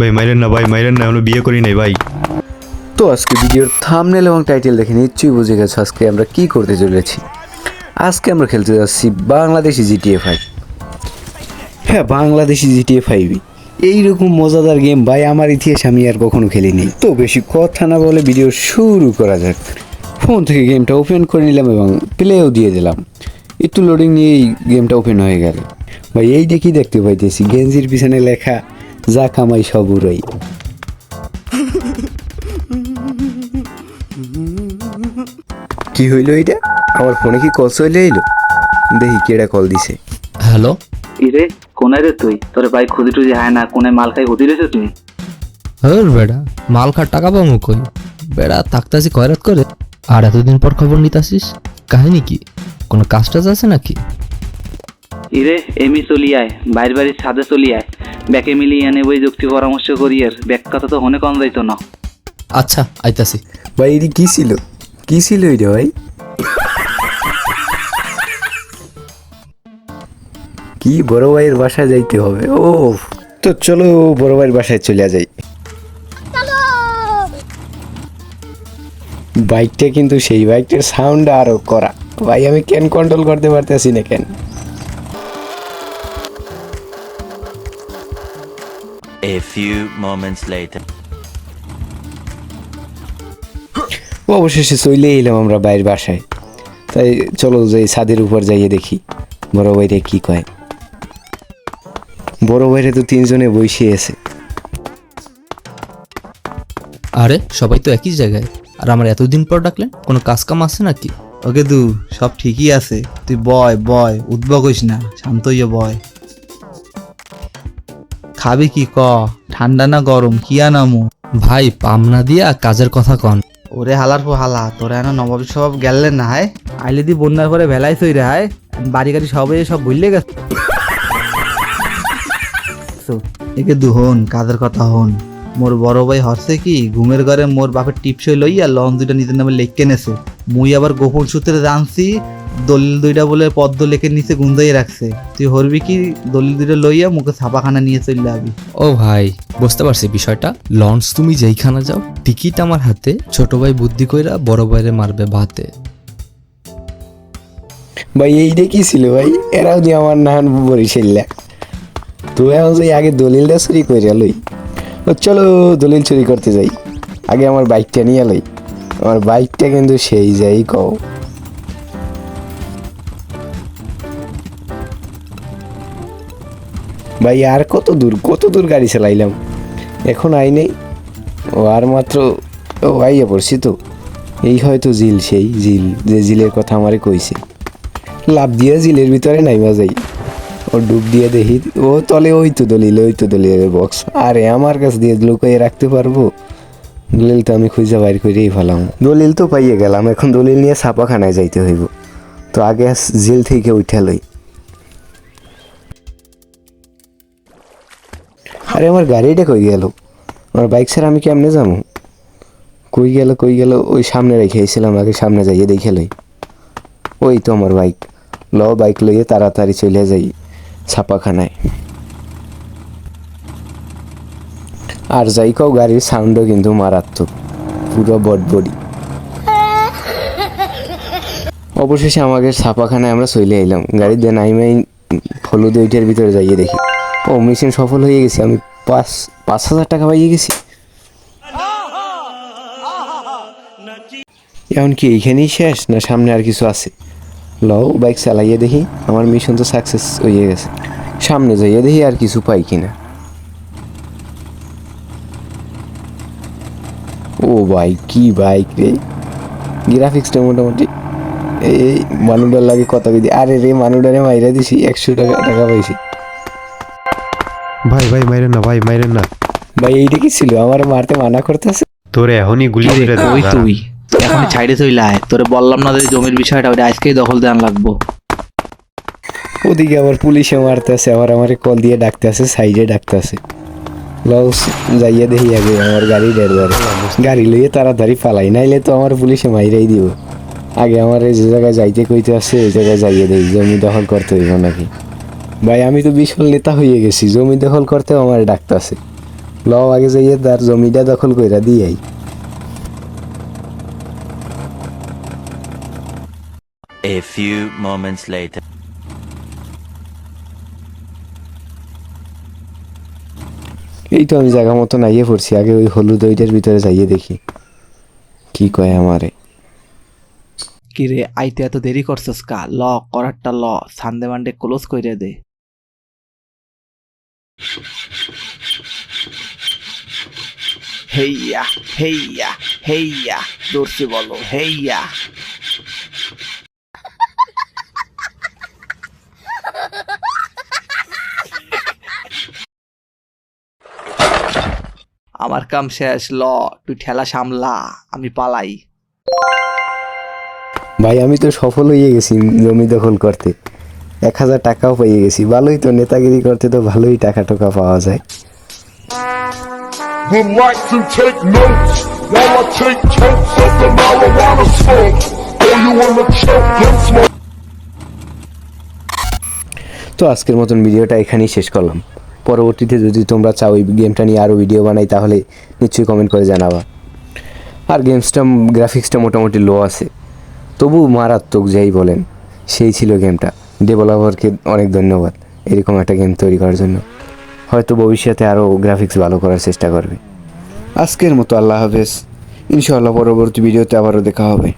ভাই, মাইরেন না ভাই, মাইরেন না আমরা বিয়ে করি নাই ভাই। তো আজকে ভিডিওর থামনেল এবং টাইটেল দেখে নিশ্চয়ই বুঝে গেছো আজকে আমরা কি করতে চলেছি। আজকে আমরা খেলতে যাচ্ছি বাংলাদেশি জিটিএ ফাইভ হ্যাঁ বাংলাদেশি জিটিএ ফাইভই এইরকম মজাদার গেম ভাই, আমার ইতিহাস আমি আর কখনো খেলিনি তো বেশি কথা না বলে ভিডিও শুরু করা যাক। ফোন থেকে গেমটা ওপেন করে নিলাম এবং প্লেও দিয়ে দিলাম। একটু লোডিং নিয়েই গেমটা ওপেন হয়ে গেল। ভাই এইটা কি দেখতে পাইতেছি? গেঞ্জির পিছনে লেখা যা কামাই সব উড়াই। কি হইল এটা আমার ফোনে কি কল চলে এলো? দেখি কেডা কল দিছে। হ্যালো? ইরে কোনায় রে তুই? তোর ভাই খুদি টুজি হয় না কোনায় মাল খাই খুদি রেছো তুই হর বেড়া মাল খার টাকা পাবো কই? বেড়া থাকতাছি কয়রাত করে। আর এতদিন পর খবর নিতাসিস কাহিনী কি? কোনো কাজ টাজ আছে নাকি? ইরে এমি চলি আয় বাইর বাড়ির ছাদে চলি আয় ব্যাকে মিলিয়ে এনে বই যুক্তি পরামর্শ করি আর ব্যাক কথা তো হনে কম যাইতো না। আচ্ছা আইতাছি। ভাই এটি কি ছিল? কি ছিল এটা ভাই? কি বড় ভাইয়ের বাসায় যাইতে হবে? ও তো চলো বড় ভাইয়ের বাসায় চলে যাই। বাইকটা কিন্তু সেই বাইকটার সাউন্ড আরও করা। ভাই আমি কেন কন্ট্রোল করতে পারতেছি না কেন? A few moments later. ও অবশেষে চলে এলাম আমরা বাইরের বাসায়। তাই চলো যাই ছাদের উপর যাইয়ে দেখি বড় ভাইরে কি কয়। বড় ভাইরে তো তিনজনে বসে আছে। আরে সবাই তো একই জায়গায়। আর আমার এতদিন পর ডাকলেন কোনো কাজ কাম আছে নাকি? ওকে দু সব ঠিকই আছে। তুই বয় বয় উদ্ভব হইস না শান্ত হইয়া বয়। খাবি কি ক? ঠান্ডা না গরম? কি আনামু? ভাই পামনা দিয়া কাজের কথা কন। ওরে হালার পো হালা তোরা এনা নবাব সব গেলেন না হায়? আইলে দি বন্যার পরে ভেলাই সই রে হায়? বাড়ি গাড়ি সবে সব ভুললে গেছে একে দু হন কাজের কথা হন। মোর বড় ভাই হরছে কি ঘুমের ঘরে মোর বাপের টিপসই লইয়া লন দুইটা নিজের নামে লেখকে নেছে। মুই আবার গোপন সূত্রে জানছি দলিল দুইটা বলে পদ্ম লেখে নিচে গুন্দাই রাখছে। তুই হরবি কি? দলিল দুইটা লইয়া মুখে ছাপাখানা নিয়ে চলে যাবি। ও ভাই বুঝতে পারছি বিষয়টা। লঞ্চ তুমি যেইখানে যাও টিকিট আমার হাতে। ছোট ভাই বুদ্ধি কইরা বড় ভাইরে মারবে ভাতে। ভাই এইটা কি ছিল ভাই? এরাও যে আমার নাহান বরিশাল্লা তো এখন যাই আগে দলিলটা চুরি করে লই। ও চলো দলিল চুরি করতে যাই। আগে আমার বাইকটা নিয়ে লই। আমার বাইকটা কিন্তু সেই যাই কও। ভাই, আর কত দূর কত দূর গাড়ি চালাইলাম? এখন আই নেই। ও আর মাত্র, ও আইয়া পড়ছি তো। এই হয়তো জিল সেই, জিল, যে জিলের কথা আমারে কইছে। লাভ দিয়ে জিলের ভিতরে নাইমা যাই। ও ডুব দিয়ে দেখি, ও তলে ওই তো দলিল, ওই তো দলিলের বক্স আরে, আমার কাছ দিয়ে লুকিয়ে রাখতে পারব? দলিল তো আমি খুঁজে বাইর করেই ফেলাম। দলিল তো পাইয়ে গেলাম, এখন দলিল নিয়ে ছাপাখানায় যাইতে হইব। তো আগে জিল থেকে উঠে লই। আরে আমার গাড়িটা কই গেল? আমার বাইক ছাড়া আমি কেমনে যাব? কই গেল কই গেল, ওই সামনে রেখে এসেছিলাম আগে সামনে যাইয়ে দেখে লই। ওই তো আমার বাইক। ল, বাইক লইয়ে তাড়াতাড়ি চলে যাই ছাপাখানায়। আর যাই কাও, গাড়ির সাউন্ডও কিন্তু মারাত্মক। পুরো বডবডি অবশেষে আমাদের ছাপাখানায় আমরা চলে এলাম গাড়িতে নাইমাই হলুদ ওইটার ভিতরে যাইয়ে দেখি। ও, মিশন সফল হয়ে গেছে, আমি পাঁচ পাঁচ হাজার টাকা পাইয়ে গেছি। এখন কি এইখানেই শেষ, না সামনে আর কিছু আছে? লও, বাইক চালাইয়ে দেখি, আমার মিশন তো সাকসেস হয়ে গেছে। সামনে যাইয়ে দেখি আর কিছু পাই কিনা। ও ভাই, কি বাইক রে। গ্রাফিক্সটা মোটামুটি, এই মানুডার লাগে কত দিদি আরে রে মানুডারে মাইরা দিছি, একশো টাকা টাকা পাইছি। ভাই ভাই মাইরেন না ভাই মাইরেন না। ভাই এইটা কি ছিল আমার মারতে মানা করতেছে। তোরে এখনই গুলি করে দেবো ওই তুই? এখন ছাইড়ে চলে আয়। তোরে বললাম না যে জমির বিষয়টা ওটা আজকেই দখল দেন লাগবো। ওদিকে আবার পুলিশে মারতেছে আবার আমার কল দিয়ে ডাকতে ডাকতেছে সাইডে ডাকতেছে। লস যাইয়ে দেখি আগে আমার গাড়ি ডের ধরে গাড়ি লইয়ে তাড়াতাড়ি পালাই নাইলে তো আমার পুলিশে মাইরাই দিব। আগে আমার এই যে জায়গায় যাইতে কইতে আছে ওই জায়গায় যাইয়ে দেই জমি দখল করতে হইব নাকি। ভাই আমি তো বিশাল নেতা হয়ে গেছি জমি দখল করতেও আমার ডাকতেছে ল আগে যাইয়ে তার জমিটা দখল কইরা দিয়াই। A few moments later. এই তো আমি জায়গা মতো নাইয়ে পড়ছি আগে ওই হলুদ ওইটার ভিতরে যাইয়ে দেখি। কি কয় আমারে। কিরে আইতে এত দেরি করছস কা? ল করারটা ল সানডে মানডে ক্লোজ কইরে দে। হেইয়া হেইয়া হেইয়া, দর্শি বলো, হেইয়া। আমার কাম শেষ, ল, তুই ঠেলা সামলা, আমি পালাই। ভাই, আমি তো সফল হয়ে গেছি, জমি দখল করতে। এক হাজার টাকাও পেয়ে গেছি। ভালোই তো নেতাগিরি করতে তো ভালোই টাকা টোকা পাওয়া যায়। Would like to take notes while I take totes of the marijuana smoke. Or you wanna choke and smoke? তো আজকের মতন ভিডিওটা এখানেই শেষ করলাম। পরবর্তীতে যদি তোমরা চাও এই গেমটা নিয়ে আরও ভিডিও বানাই তাহলে নিশ্চয়ই কমেন্ট করে জানাবা। আর গেমসটা গ্রাফিক্সটা মোটামুটি লো আছে। তবু মারাত্মক যাই বলেন সেই ছিল গেমটা। ডেভেলপারকে অনেক ধন্যবাদ এরকম একটা গেম তৈরি করার জন্য। হয়তো ভবিষ্যতে আরও গ্রাফিক্স ভালো করার চেষ্টা করবে। আজকের মতো আল্লাহ হাফেজ। ইনশাআল্লাহ পরবর্তী ভিডিওতে আবারও দেখা হবে।